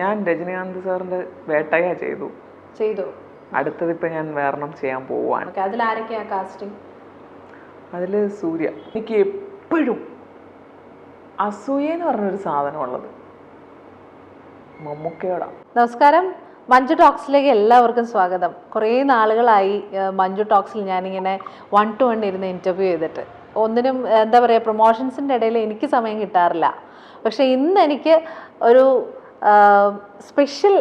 ഞാൻ രജനീകാന്ത് സാറിന്റെ വേട്ടയ ചെയ്തു. ചെയ്തു. അടുത്തത് ഇപ്പൊ ഞാൻ വേറെണ്ണം ചെയ്യാൻ പോവാണ്. അതിൽ ആരൊക്കെയാ കാസ്റ്റിംഗ് അതിൽ സൂര്യ. എനിക്ക് എപ്പോഴും അസൂയ എന്ന് പറഞ്ഞൊരു സാധനമുള്ളത്. മമ്മൂക്കയോടാ. നമസ്കാരം. മഞ്ജു ടോക്സിലേക്ക് എല്ലാവർക്കും സ്വാഗതം. കുറേ നാളുകളായി മഞ്ജു ടോക്സിൽ ഞാനിങ്ങനെ വൺ ടു വൺ ഇരുന്ന് ഇന്റർവ്യൂ ചെയ്തിട്ട്. ഒന്നിനും എന്താ പറയുക പ്രൊമോഷൻസിന്റെ ഇടയിൽ എനിക്ക് സമയം കിട്ടാറില്ല. പക്ഷേ ഇന്ന് എനിക്ക് ഒരു സ്പെഷ്യൽ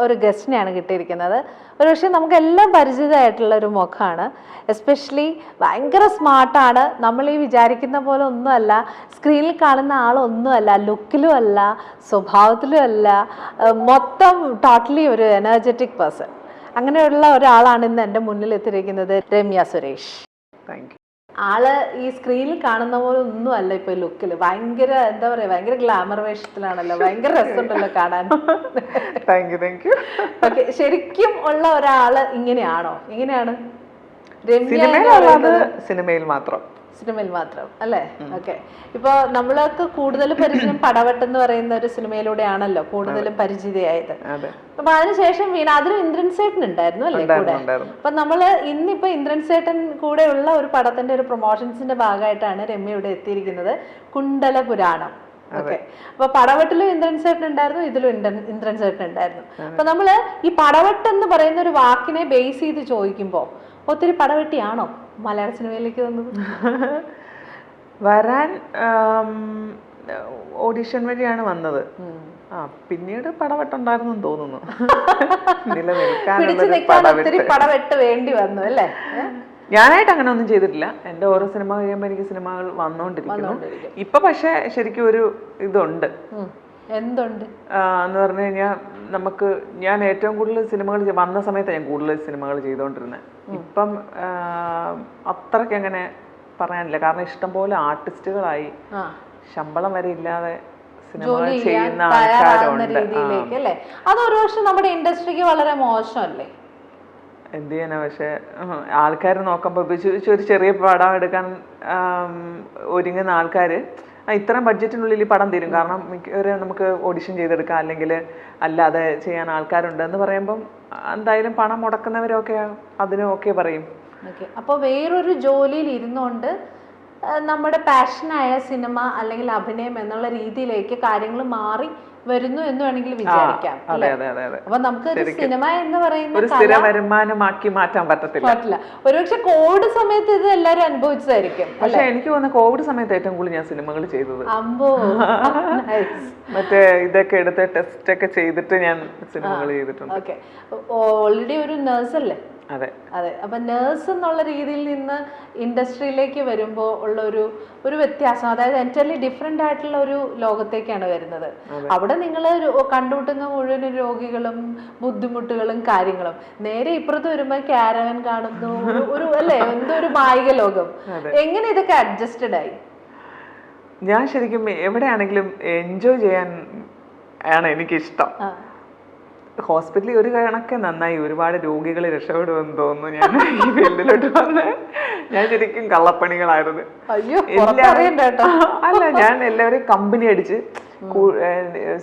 ഒരു ഗസ്റ്റിനെയാണ് കിട്ടിയിരിക്കുന്നത്. ഒരുപക്ഷെ നമുക്ക് നമുക്കെല്ലാം പരിചിതമായിട്ടുള്ള ഒരു മുഖമാണ്. എസ്പെഷ്യലി ഭയങ്കര സ്മാർട്ടാണ് നമ്മൾ ഈ വിചാരിക്കുന്ന പോലെ ഒന്നുമല്ല. സ്ക്രീനിൽ കാണുന്ന ആളൊന്നുമല്ല. ലുക്കിലും അല്ല. സ്വഭാവത്തിലും അല്ല. മൊത്തം ടോട്ടലി ഒരു എനർജറ്റിക് പേഴ്സൺ അങ്ങനെയുള്ള ഒരാളാണ് ഇന്ന് എന്റെ മുന്നിൽ എത്തിയിരിക്കുന്നത് രമ്യ സുരേഷ്. താങ്ക് ആൾ ഈ സ്ക്രീനിൽ കാണുന്ന പോലെ ഒന്നും അല്ല ഇപ്പൊ ലുക്കിൽ ഭയങ്കര എന്താ പറയാ ഭയങ്കര ഗ്ലാമർ വേഷത്തിലാണല്ലോ. ഭയങ്കര രസമുണ്ടല്ലോ കാണാൻ. Thank you thank you okay ശരിക്കും ഉള്ള ഒരാൾ ഇങ്ങനെയാണോ? എങ്ങനെയാണ്? സിനിമയിൽ മാത്രം. സിനിമയിൽ മാത്രം അല്ലേ? ഓക്കെ. ഇപ്പൊ നമ്മളൊക്കെ കൂടുതൽ പരിചയം പടവട്ടം എന്ന് പറയുന്ന ഒരു സിനിമയിലൂടെയാണല്ലോ കൂടുതലും പരിചിതയായത് അപ്പൊ അതിനുശേഷം വീണ അതിലും ഇന്ദ്രൻ സേട്ടൻ ഉണ്ടായിരുന്നു അല്ലേ കൂടെ? അപ്പൊ നമ്മൾ ഇന്നിപ്പോ ഇന്ദ്രൻ സേട്ടൻ കൂടെ ഉള്ള ഒരു പടത്തിന്റെ ഒരു പ്രൊമോഷൻസിന്റെ ഭാഗമായിട്ടാണ് രമ്യ ഇവിടെ എത്തിയിരിക്കുന്നത്. കുണ്ടല പുരാണം. ഓക്കെ. അപ്പൊ പടവട്ടിലും ഇന്ദ്രൻ സേട്ടൻ ഉണ്ടായിരുന്നു ഇതിലും ഇന്ദ്രൻ സേട്ടൻ ഉണ്ടായിരുന്നു. അപ്പൊ നമ്മൾ ഈ പടവട്ടം എന്ന് പറയുന്ന ഒരു വാക്കിനെ ബേസ് ചെയ്ത് ചോദിക്കുമ്പോ ഒത്തിരി പടവെട്ടിയാണോ? മലയാള സിനിമയിലേക്ക് വന്നത്. വരാൻ ഓഡിഷൻ വഴിയാണ് വന്നത്. ആ പിന്നീട് തോന്നുന്നു. നിലനിൽക്കാനുള്ളൊരു നിൽക്കാൻ ഒത്തിരി പടവെട്ട് പടവെട്ട് വേണ്ടി വന്നു അല്ലേ? ഞാനായിട്ട് അങ്ങനെ ഒന്നും ചെയ്തിട്ടില്ല. എന്റെ ഓരോ സിനിമ കഴിയുമ്പോൾ എനിക്ക് സിനിമകൾ വന്നുകൊണ്ടിരിക്കുന്നു വന്നുകൊണ്ടിരിക്കും. ഇപ്പൊ പക്ഷെ ശരിക്കും ഒരു ഇതുണ്ട്. എന്തുണ്ട്? എന്ന് പറഞ്ഞു കഴിഞ്ഞാൽ നമുക്ക് ഞാൻ ഏറ്റവും കൂടുതൽ സിനിമകൾ വന്ന സമയത്ത് ഞാൻ കൂടുതൽ സിനിമകൾ ചെയ്തുകൊണ്ടിരുന്നത് ഇപ്പം അത്രയ്ക്ക് അങ്ങനെ പറയാനില്ല. കാരണം ഇഷ്ടംപോലെ ആർട്ടിസ്റ്റുകളായി ശമ്പളം വരെ ഇല്ലാതെ ജോലി ചെയ്യാൻ തയ്യാറാവുന്ന രീതിയിലേക്ക് അല്ലേ? അതൊരു പക്ഷെ നമ്മുടെ ഇൻഡസ്ട്രിക്ക് വളരെ മോശമല്ലേ? എന്ത് ചെയ്യാനാ? പക്ഷെ ആൾക്കാർ നോക്കുമ്പോൾ ഒരു ചെറിയ പടം എടുക്കാൻ ഒരുങ്ങുന്ന ആൾക്കാർ ഇത്രയും ബഡ്ജറ്റിനുള്ളിൽ ഈ പടം തീരും. കാരണം മിക്കവരെ നമുക്ക് ഓഡിഷൻ ചെയ്തെടുക്കാം അല്ലെങ്കിൽ അല്ലാതെ ചെയ്യാൻ ആൾക്കാരുണ്ട് എന്ന് പറയുമ്പം എന്തായാലും പണം മുടക്കുന്നവരൊക്കെ അതിനും ഓക്കെ പറയും. അപ്പോൾ വേറൊരു ജോലിയിൽ ഇരുന്നുകൊണ്ട് നമ്മുടെ പാഷനായ സിനിമ അല്ലെങ്കിൽ അഭിനയം എന്നുള്ള രീതിയിലേക്ക് കാര്യങ്ങൾ മാറി വരുന്നു എന്ന് വേണമെങ്കിൽ വിചാരിക്കാം അതെ അതെ അതെ അതെ. അപ്പൊ നമുക്ക് സിനിമ എന്ന് പറയുന്ന ഒരു സ്ഥിര വരുമാനമാക്കി മാറ്റാൻ പറ്റത്തില്ല. പറ്റില്ല. ഒരുപക്ഷെ കോവിഡ് സമയത്ത് ഇത് എല്ലാരും അനുഭവിച്ചതായിരിക്കും പക്ഷെ എനിക്ക് തോന്നുന്നു കോവിഡ് സമയത്ത് ഏറ്റവും കൂടുതൽ ഞാൻ സിനിമകൾ ചെയ്തത്. അമ്പോ. മറ്റേ ഇതൊക്കെ എടുത്ത് ടെസ്റ്റ് ഒക്കെ ചെയ്തിട്ട് ഞാൻ സിനിമകൾ ചെയ്തിട്ടുണ്ട്. ഓൾറെഡി ഒരു നേഴ്സ് അല്ലേ? അതെ. അപ്പൊ നേഴ്സ് എന്നുള്ള രീതിയിൽ നിന്ന് ഇൻഡസ്ട്രിയിലേക്ക് വരുമ്പോൾ ഉള്ള ഒരു ഒരു വ്യത്യാസം. അതായത് എന്റർലി ഡിഫറെന്റ് ആയിട്ടുള്ള ഒരു ലോകത്തേക്കാണ് വരുന്നത്. അവിടെ നിങ്ങൾ കണ്ടുമുട്ടുന്ന മുഴുവൻ രോഗികളും ബുദ്ധിമുട്ടുകളും കാര്യങ്ങളും. നേരെ ഇപ്പുറത്ത് വരുമ്പോൾ കാരവൻ കാണുന്നു. ഒരു- അല്ലേ? എന്തോ ഒരു മായിക ലോകം. എങ്ങനെ ഇതൊക്കെ അഡ്ജസ്റ്റഡ് ആയി? ഞാൻ ശരിക്കും എവിടെയാണെങ്കിലും എൻജോയ് ചെയ്യാൻ ആണ് എനിക്കിഷ്ടം. ഹോസ്പിറ്റലിൽ ഒരു കണക്കെ നന്നായി. ഒരുപാട് രോഗികൾ രക്ഷപ്പെടുമെന്ന് തോന്നുന്നു ഞാൻ ഈ ഫീൽഡിലോട്ട് വന്ന്. ഞാൻ ശരിക്കും കള്ളപ്പണികളായിരുന്നു. അല്ല ഞാൻ എല്ലാവരെയും കമ്പനി അടിച്ച്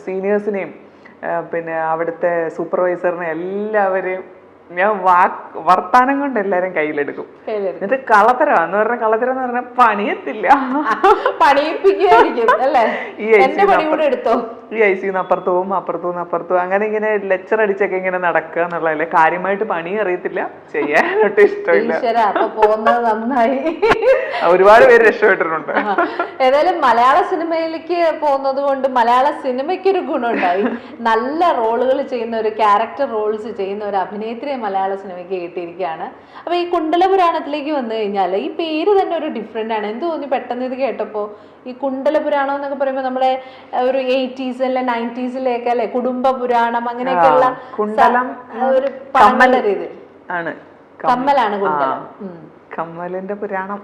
സീനിയേഴ്സിനെയും പിന്നെ അവിടുത്തെ സൂപ്പർവൈസറിനെ എല്ലാവരെയും ഞാൻ വാക്ക് വർത്താനം കൊണ്ട് എല്ലാരും കയ്യിലെടുക്കും. എന്നിട്ട് കളത്തരം എന്ന് പറഞ്ഞ കളത്തരം എന്ന് പറഞ്ഞാൽ പണിയത്തില്ല. പണിയിപ്പിക്കുകയായിരിക്കും അല്ലേ? ഈ ഐ സിന്ന് അപ്പുറത്ത് പോകും അപ്പുറത്ത് നിന്ന് അപ്പുറത്ത് അങ്ങനെ ഇങ്ങനെ ലെക്ചർ അടിച്ചൊക്കെ ഇങ്ങനെ നടക്കുക എന്നുള്ളതല്ലേ. കാര്യമായിട്ട് പണി അറിയത്തില്ല. ചെയ്യാനായിട്ട് ഇഷ്ടമില്ല. പോകുന്നത് നന്നായി. ഒരുപാട് പേര് രക്ഷപ്പെട്ടിട്ടുണ്ട്. ഏതായാലും മലയാള സിനിമയിലേക്ക് പോകുന്നത് കൊണ്ട് മലയാള സിനിമയ്ക്ക് ഒരു ഗുണമുണ്ടായി. നല്ല റോളുകൾ ചെയ്യുന്ന ഒരു ക്യാരക്ടർ റോൾസ് ചെയ്യുന്ന ഒരു അഭിനേത്രിയെ മലയാള സിനിമയ്ക്ക് കിട്ടിയിരിക്കുകയാണ്. അപ്പൊ ഈ കുണ്ടല പുരാണത്തിലേക്ക് വന്നു കഴിഞ്ഞാൽ ഈ പേര് തന്നെ ഒരു ഡിഫറെന്റ് ആണ്. എന്ത് തോന്നി പെട്ടെന്ന് ഇത് കേട്ടപ്പോ? ഈ കുണ്ടല പുരാണം എന്നൊക്കെ പറയുമ്പോൾ നമ്മളെ ഒരു എയ്റ്റീസ് അല്ലെ? നയന്റീസിലേക്ക് അല്ലെ കുടുംബ പുരാണം അങ്ങനെയൊക്കെയുള്ള ഒരു രീതി ആണ്. കമ്മലാണ് കുണ്ടലം. കമ്മലിന്റെ പുരാണം.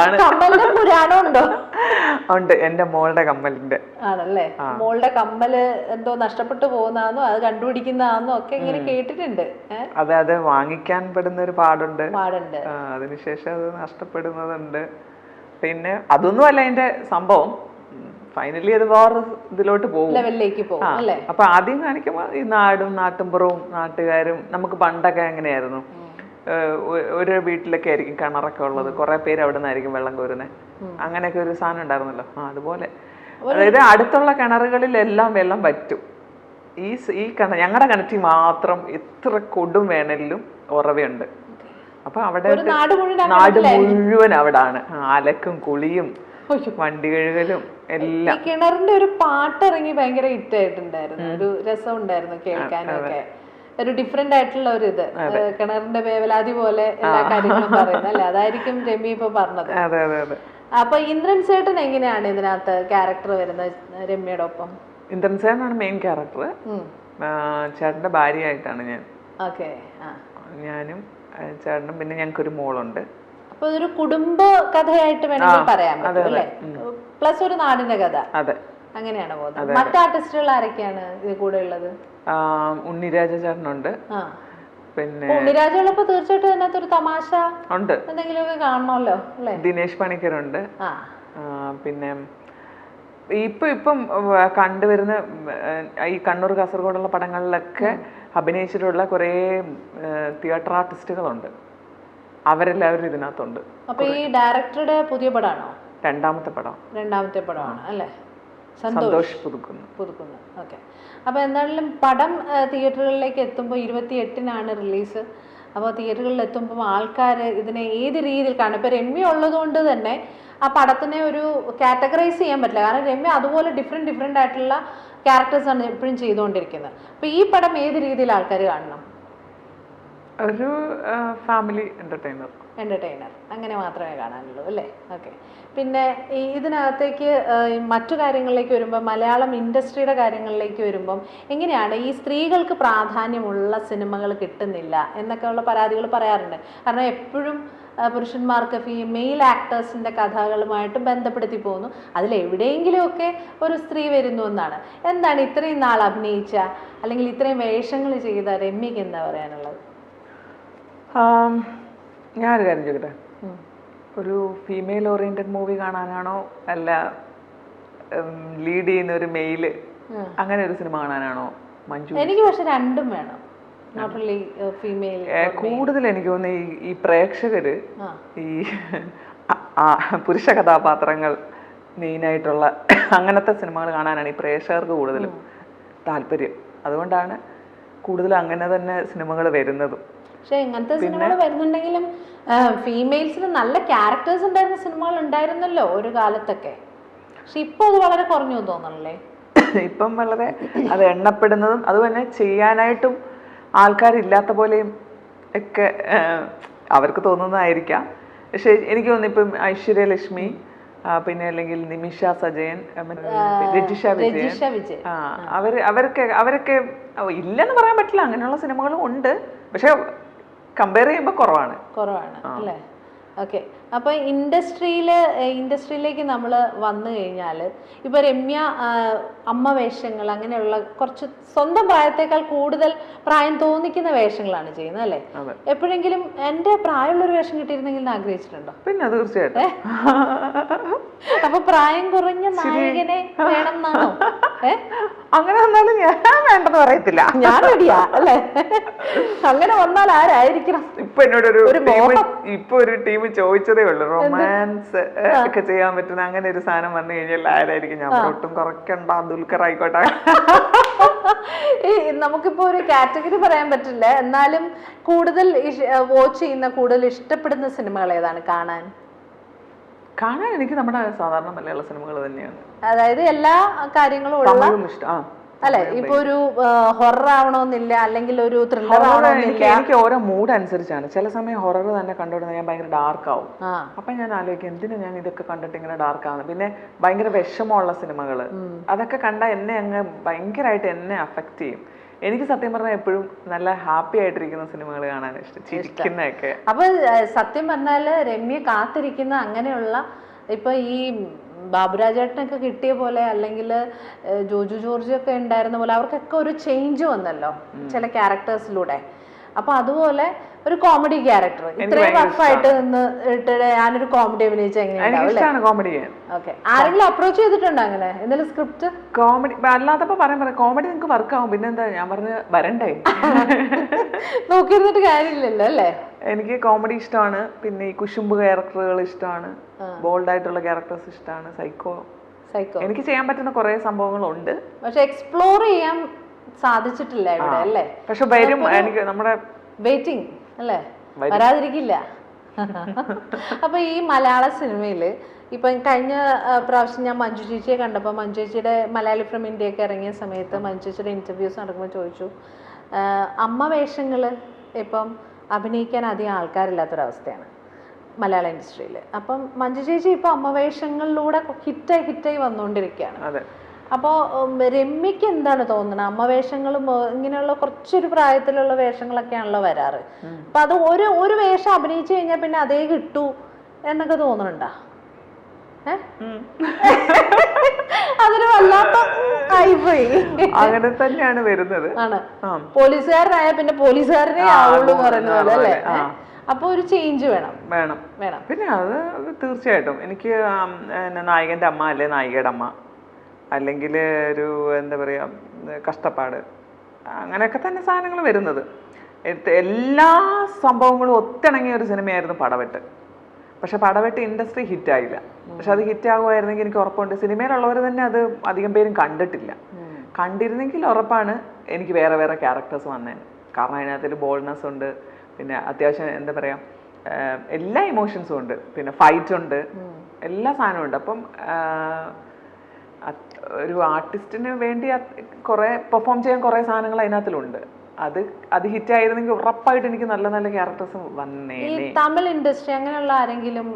ആണ് കമ്മലിന്റെ പുരാണം ഉണ്ടോ ഉണ്ട്. എന്റെ മോളുടെ കമ്മലിന്റെ. ആണല്ലേ? മോളുടെ കമ്മൽ എന്തോ നഷ്ടപ്പെട്ടു പോകുന്നതാന്നോ അത് കണ്ടുപിടിക്കുന്നതാന്നോ ഒക്കെ ഇങ്ങനെ കേട്ടിട്ടുണ്ട്. അതെ അത് വാങ്ങിക്കാൻ പെടുന്ന ഒരു പാടുണ്ട്. പാടുണ്ട് അതിനുശേഷം അത് നഷ്ടപ്പെടുന്നതുണ്ട്. പിന്നെ അതൊന്നും അല്ല അതിന്റെ സംഭവം. ഫൈനലി അത് വേറെ ഇതിലോട്ട് പോകും. ലെവലിലേക്ക് പോകും അപ്പൊ ആദ്യം കാണിക്കുമ്പോൾ ഈ നാടും നാട്ടുമ്പുറവും നാട്ടുകാരും നമുക്ക് പണ്ടൊക്കെ എങ്ങനെയായിരുന്നു? ഒരു വീട്ടിലൊക്കെ ആയിരിക്കും കിണറൊക്കെ ഉള്ളത്. കുറെ പേര് അവിടെ നിന്നായിരിക്കും വെള്ളം കോരുന്നത് അങ്ങനെയൊക്കെ ഒരു സാധനം ഉണ്ടായിരുന്നല്ലോ. ആ അതുപോലെ. അതായത് അടുത്തുള്ള കിണറുകളിലെല്ലാം വെള്ളം വറ്റും ഈ ഈ കിണ ഞങ്ങളുടെ കിണറ്റിൽ മാത്രം എത്ര കൊടും വേനലിലും ഉറവയുണ്ട്. അപ്പൊ അവിടെ നാട് മുഴുവൻ അവിടെ ആണ് അലക്കും കുളിയും വണ്ടി കഴുകലും എല്ലാം. കിണറിന്റെ ഒരു പാട്ട് ഇറങ്ങി ഭയങ്കര ഹിറ്റ് ആയിട്ടുണ്ടായിരുന്നു ഒരു രസം ഉണ്ടായിരുന്നു കേൾക്കാനും ഒക്കെ ഒരു ഡിഫറെന്റ് ആയിട്ടുള്ള ഒരു ഇത്. കിണറിന്റെ വേവലാതി പോലെ എല്ലാ കാര്യങ്ങളും പറയുന്നത്. അല്ലെ? അതായിരിക്കും രമ്യ ഇപ്പൊ പറഞ്ഞത്. അപ്പൊ ഇന്ദ്രൻ ചേട്ടൻ എങ്ങനെയാണ് ഇതിനകത്ത് ക്യാരക്ടർ വരുന്നത് രമ്യയുടെ ഒപ്പം ഇന്ദ്രൻസേനാണ് മെയിൻ ക്യാരക്ടർ ചേട്ടന്റെ ഭാര്യയായിട്ടാണ് ഞാൻ. ഓക്കെ ഞാനും ചേട്ടനും പിന്നെ ഞങ്ങൾക്ക് ഒരു മോളുണ്ട്. അപ്പൊ ഇതൊരു കുടുംബ കഥയായിട്ട് വേണമെങ്കിൽ അല്ലേ? പ്ലസ് ഒരു നാടിന്റെ കഥ. അതെ. അങ്ങനെയാണ് പോകുന്നത് മറ്റു ആർട്ടിസ്റ്റുകൾ ആരൊക്കെയാണ് ഇത് കൂടെ ഉള്ളത്? ഉണ്ണിരാജ ചേട്ടനുണ്ട് പിന്നെ ഉണ്ണിരാജുള്ളപ്പോ തീർച്ചയായിട്ടും അതിനകത്ത് ഒരു തമാശ ഉണ്ട്. എന്തെങ്കിലുമൊക്കെ കാണണമല്ലോ അല്ലേ? ദിനേശ് പണിക്കരുണ്ട്. പിന്നെ ഇപ്പൊ ഇപ്പം കണ്ടുവരുന്ന ഈ കണ്ണൂർ കാസർഗോഡുള്ള പടങ്ങളിലൊക്കെ അഭിനയിച്ചിട്ടുള്ള കുറേ തിയേറ്റർ ആർട്ടിസ്റ്റുകളുണ്ട് അവരെല്ലാവരും ഇതിനകത്തുണ്ട്. അപ്പൊ ഈ ഡയറക്ടറുടെ പുതിയ പടമാണോ രണ്ടാമത്തെ പടം. രണ്ടാമത്തെ പടമാണ് അല്ലേ? സന്തോഷ് പുതുക്കുന്നു. ഓക്കെ അപ്പോൾ എന്തായാലും പടം തിയേറ്ററുകളിലേക്ക് എത്തുമ്പോൾ ഇരുപത്തി എട്ടിനാണ് റിലീസ്. അപ്പോൾ തിയേറ്ററുകളിൽ എത്തുമ്പോൾ ആൾക്കാർ ഇതിനെ ഏത് രീതിയിൽ കാണും? ഇപ്പൊ രമ്യ ഉള്ളതുകൊണ്ട് തന്നെ ആ പടത്തിനെ ഒരു കാറ്റഗറൈസ് ചെയ്യാൻ പറ്റില്ല. കാരണം രമ്യ അതുപോലെ ഡിഫറെന്റ് ഡിഫറെന്റ് ആയിട്ടുള്ള ക്യാരക്ടേഴ്സാണ് എപ്പോഴും ചെയ്തുകൊണ്ടിരിക്കുന്നത്. അപ്പോൾ ഈ പടം ഏത് രീതിയിൽ ആൾക്കാർ കാണണം? ഒരു ഫാമിലി എന്റർടൈനർ എന്റർടൈനർ അങ്ങനെ മാത്രമേ കാണാനുള്ളൂ അല്ലേ? ഓക്കെ പിന്നെ ഈ ഇതിനകത്തേക്ക് മറ്റു കാര്യങ്ങളിലേക്ക് വരുമ്പോൾ മലയാളം ഇൻഡസ്ട്രിയുടെ കാര്യങ്ങളിലേക്ക് വരുമ്പം എങ്ങനെയാണ് ഈ സ്ത്രീകൾക്ക് പ്രാധാന്യമുള്ള സിനിമകൾ കിട്ടുന്നില്ല എന്നൊക്കെയുള്ള പരാതികൾ പറയാറുണ്ട്. കാരണം എപ്പോഴും പുരുഷന്മാർക്ക് ഫീമെയിൽ ആക്ടേഴ്സിന്റെ കഥകളുമായിട്ട് ബന്ധപ്പെടുത്തി പോകുന്നു. അതിലെവിടെയെങ്കിലുമൊക്കെ ഒരു സ്ത്രീ വരുന്നു എന്നാണ്. എന്താണ് ഇത്രയും നാൾ അഭിനയിച്ച അല്ലെങ്കിൽ ഇത്രയും വേഷങ്ങൾ ചെയ്ത രമ്യക്ക് എന്താ പറയാനുള്ളത്? ഞാനൊരു കാര്യം ചോദിക്കട്ടെ? ഒരു ഫീമെയിൽ ഓറിയന്റഡ് മൂവി കാണാനാണോ അല്ല ലീഡ് ചെയ്യുന്ന ഒരു മെയിൽ അങ്ങനെ ഒരു സിനിമ കാണാനാണോ മഞ്ജു? എനിക്ക് പക്ഷെ രണ്ടും വേണം. ഏ, കൂടുതൽ എനിക്ക് തോന്നുന്നു ഈ ഈ പ്രേക്ഷകര് ഈ പുരുഷ കഥാപാത്രങ്ങൾ മെയിനായിട്ടുള്ള അങ്ങനത്തെ സിനിമകൾ കാണാനാണ് ഈ പ്രേക്ഷകർക്ക് കൂടുതലും താല്പര്യം. അതുകൊണ്ടാണ് കൂടുതൽ അങ്ങനെ തന്നെ സിനിമകൾ വരുന്നതും. പക്ഷെ ഇങ്ങനത്തെ സിനിമകൾ വരുന്നുണ്ടെങ്കിലും ഫീമെയിൽസിന് നല്ല ക്യാരക്ടേഴ്സ് ഉണ്ടായിരുന്ന സിനിമകൾ ഉണ്ടായിരുന്നല്ലോ ഒരു കാലത്തൊക്കെ. പക്ഷെ ഇപ്പൊ അത് വളരെ കുറഞ്ഞു തോന്നണല്ലേ ഇപ്പം വളരെ അത് എണ്ണപ്പെടുന്നതും അതുപോലെ ചെയ്യാനായിട്ടും ആൾക്കാരില്ലാത്ത പോലെയും ഒക്കെ അവർക്ക് തോന്നുന്നതായിരിക്കാം. പക്ഷെ എനിക്ക് തോന്നുന്നു ഇപ്പം ഐശ്വര്യലക്ഷ്മി പിന്നെ അല്ലെങ്കിൽ നിമിഷ സജയൻ രജിഷ വിജയൻ. ആ അവർ അവരൊക്കെ അവരൊക്കെ ഇല്ലെന്ന് പറയാൻ പറ്റില്ല അങ്ങനെയുള്ള സിനിമകളും ഉണ്ട്. പക്ഷെ കമ്പയർ ചെയ്യുമ്പോൾ കുറവാണ്. കുറവാണ് അല്ലേ? ഓക്കെ അപ്പൊ ഇൻഡസ്ട്രിയിൽ ഇൻഡസ്ട്രിയിലേക്ക് നമ്മൾ വന്നു കഴിഞ്ഞാൽ ഇപ്പൊ രമ്യ അമ്മ വേഷങ്ങൾ അങ്ങനെയുള്ള കുറച്ച് സ്വന്തം പ്രായത്തേക്കാൾ കൂടുതൽ പ്രായം തോന്നിക്കുന്ന വേഷങ്ങളാണ് ചെയ്യുന്നത് അല്ലേ? എപ്പോഴെങ്കിലും എന്റെ പ്രായമുള്ള ഒരു വേഷം കിട്ടിയിരുന്നെങ്കിൽ ആഗ്രഹിച്ചിട്ടുണ്ടോ? പിന്നെ തീർച്ചയായിട്ടും. അപ്പൊ പ്രായം കുറഞ്ഞ നായകനെ വേണം എന്നാണോ? ഏ? അങ്ങനെ വന്നാലും ഞാൻ വേണ്ടെന്ന് പറയത്തില്ല. ഞാൻ റെഡിയാ അല്ലേ? അങ്ങനെ വന്നാൽ ആരായിരിക്കണം? ഇപ്പൊ എന്നോട് ഒരു ഒരു ടീം ഇപ്പൊ ഒരു ടീം ചോദിച്ചതേ ഉള്ളൂ റൊമാൻസ് ഒക്കെ ചെയ്യാൻ പറ്റുന്ന അങ്ങനെ ഒരു സാധനം വന്നു കഴിഞ്ഞാൽ ആരായിരിക്കും? ഞാൻ ഒട്ടും കുറയ്ക്കണ്ട ദുൽഖർ ആയിക്കോട്ടെ. ഈ നമുക്കിപ്പോ ഒരു കാറ്റഗറി പറയാൻ പറ്റില്ല. എന്നാലും കൂടുതൽ വാച്ച് ചെയ്യുന്ന കൂടുതൽ ഇഷ്ടപ്പെടുന്ന സിനിമകൾ ഏതാണ് കാണാൻ? കാണാൻ എനിക്ക് നമ്മുടെ സാധാരണ മലയാള സിനിമകൾ തന്നെയാണ്. അതായത് എല്ലാ കാര്യങ്ങളും ഉള്ള അല്ലെ? ഇപ്പൊ ഒരു ഹൊറർ ആവണമെന്നില്ല അല്ലെങ്കിൽ ഒരു ത്രില്ലർ ആവണമെന്നില്ല. എനിക്ക് ഓരോ മൂഡ് അനുസരിച്ചാണ്. ചില സമയം ഹൊറർ തന്നെ കണ്ടുകൊടുന്ന ഞാൻ ഭയങ്കര ഡാർക്ക് ആവും. അപ്പൊ ഞാൻ ആലോചിക്കും എന്തിനാ ഞാൻ ഇതൊക്കെ കണ്ടിട്ട് ഇങ്ങനെ ഡാർക്ക് ആവുന്നത്? പിന്നെ ഭയങ്കര വിഷമമുള്ള സിനിമകൾ. അതൊക്കെ കണ്ടാൽ എന്നെ അങ്ങ് ഭയങ്കരമായിട്ട് എന്നെ അഫക്ട് ചെയ്യും. എനിക്ക് സത്യം പറഞ്ഞാൽ എപ്പോഴും നല്ല ഹാപ്പി ആയിട്ടിരിക്കുന്ന സിനിമകൾ കാണാൻ ഇഷ്ടം. ചിരിക്കുന്നതൊക്കെ. അപ്പൊ സത്യം പറഞ്ഞാൽ രമ്യ കാത്തിരിക്കുന്ന അങ്ങനെയുള്ള ഇപ്പൊ ഈ ബാബുരാജേട്ടനൊക്കെ കിട്ടിയ പോലെ അല്ലെങ്കിൽ ജോജു ജോർജ് ഒക്കെ ഉണ്ടായിരുന്ന പോലെ അവർക്കൊക്കെ ഒരു ചേഞ്ച് വന്നല്ലോ ചില ക്യാരക്ടേഴ്സിലൂടെ അപ്പൊ അതുപോലെ ഒരു കോമഡി ക്യാരക്ടർ ഇത്രയും വർഷമായിട്ട് നിന്ന് ഇട്ടിട്ട് ഞാനൊരു കോമഡി അഭിനയിച്ച എങ്ങനെയാണ് കോമഡി ചെയ്യാൻ. ഓക്കെ ആരെങ്കിലും അപ്രോച്ച് ചെയ്തിട്ടുണ്ടോ അങ്ങനെ? എന്തെങ്കിലും സ്ക്രിപ്റ്റ് കോമഡി അല്ലാത്തപ്പോ പറയാൻ പറയാം. കോമഡി നിങ്ങൾക്ക് പിന്നെ പിന്നെന്താ ഞാൻ പറഞ്ഞ് വരണ്ടേ? നോക്കിയിരുന്നിട്ട് കാര്യമില്ലല്ലോ അല്ലേ? എനിക്ക് കോമഡി ഇഷ്ടമാണ് പിന്നെ ഈ കുശുമ്പ് ക്യാരക്ടറുകൾ ഇഷ്ടമാണ് ബോൾഡ് ആയിട്ടുള്ള ക്യാരക്ടേഴ്സ് ഇഷ്ടമാണ് സൈക്കോ സൈക്കോ എനിക്ക് ചെയ്യാൻ പറ്റുന്ന കുറെ സംഭവങ്ങളുണ്ട്. പക്ഷെ എക്സ്പ്ലോർ ചെയ്യാൻ സാധിച്ചിട്ടില്ല ഇവിടെ അല്ലേ? പക്ഷെ വരും. എനിക്ക് നമ്മുടെ വെയിറ്റിംഗ് അല്ലേ? വരാതിരിക്കില്ല. അപ്പൊ ഈ മലയാള സിനിമയിൽ ഇപ്പൊ കഴിഞ്ഞ പ്രാവശ്യം ഞാൻ മഞ്ജു ചേച്ചിയെ കണ്ടപ്പോൾ മഞ്ജു ചേച്ചിയുടെ മലയാളി ഫ്രം ഇന്ത്യ ഒക്കെ ഇറങ്ങിയ സമയത്ത് മഞ്ജു ചേച്ചിയുടെ ഇന്റർവ്യൂസ് നടക്കുമ്പോൾ ചോദിച്ചു അമ്മ വേഷങ്ങൾ ഇപ്പം അഭിനയിക്കാൻ അധികം ആൾക്കാരില്ലാത്തൊരവസ്ഥയാണ് മലയാള ഇൻഡസ്ട്രിയിൽ അപ്പം മഞ്ജു ചേച്ചി ഇപ്പൊ അമ്മ വേഷങ്ങളിലൂടെ ഹിറ്റായി ഹിറ്റായി വന്നുകൊണ്ടിരിക്കുകയാണ് അതെ. അപ്പോൾ രമ്യക്ക് എന്താണ് തോന്നുന്നത് അമ്മ വേഷങ്ങളും ഇങ്ങനെയുള്ള കുറച്ചൊരു പ്രായത്തിലുള്ള വേഷങ്ങളൊക്കെയാണല്ലോ വരാറ്. അപ്പൊ അത് ഒരു ഒരു വേഷം അഭിനയിച്ചു കഴിഞ്ഞാൽ പിന്നെ അതേ കിട്ടൂ എന്നൊക്കെ തോന്നുന്നുണ്ടോ? അതൊരു വല്ലാത്ത ആയിപ്പോയി. അങ്ങനെ തന്നെയാണ് വരുന്നത്. ആണ്. പോലീസുകാരനായ പിന്നെ പോലീസുകാരനെ ആവുള്ളൂ എന്ന് പോലെ അല്ലേ? ആ. അപ്പൊ ഒരു ചേഞ്ച് വേണം. വേണം. വേണം. പിന്നെ അത് തീർച്ചയായിട്ടും. എനിക്ക് നായകന്റെ അമ്മ അല്ലെ? നായികയുടെ അമ്മ. അല്ലെങ്കിൽ ഒരു എന്താ പറയുക കഷ്ടപ്പാട്. അങ്ങനെയൊക്കെ തന്നെ സാധനങ്ങൾ വരുന്നത്. എല്ലാ സംഭവങ്ങളും ഒത്തിണങ്ങിയ ഒരു സിനിമയായിരുന്നു പടവെട്ട്. പക്ഷെ പടവെട്ട് ഇൻഡസ്ട്രി ഹിറ്റായില്ല. പക്ഷെ അത് ഹിറ്റ് ആകുമായിരുന്നെങ്കിൽ എനിക്ക് ഉറപ്പുണ്ട്. സിനിമയിലുള്ളവർ തന്നെ അത് അധികം പേരും കണ്ടിട്ടില്ല. കണ്ടിരുന്നെങ്കിൽ ഉറപ്പാണ് എനിക്ക് വേറെ വേറെ ക്യാരക്ടേഴ്സ് വന്നേന്. കാരണം അതിനകത്തൊരു ബോൾഡ്നെസ് ഉണ്ട്. പിന്നെ അത്യാവശ്യം എന്താ പറയുക എല്ലാ ഇമോഷൻസും ഉണ്ട്. പിന്നെ ഫൈറ്റ് ഉണ്ട്. എല്ലാ സാധനവും ഉണ്ട്. അപ്പം ഒരു ആർട്ടിസ്റ്റിന് വേണ്ടി കുറേ പെർഫോം ചെയ്യാൻ കുറേ സാധനങ്ങൾ അതിനകത്തിലുണ്ട്. അത് അത് ഹിറ്റ് ആയിരുന്നെങ്കിൽ ഉറപ്പായിട്ട് എനിക്ക് നല്ല നല്ല ക്യാരക്ടേഴ്സ് വന്നേ തമിഴ് ഇൻഡസ്ട്രി അങ്ങനെയുള്ള ആരെങ്കിലും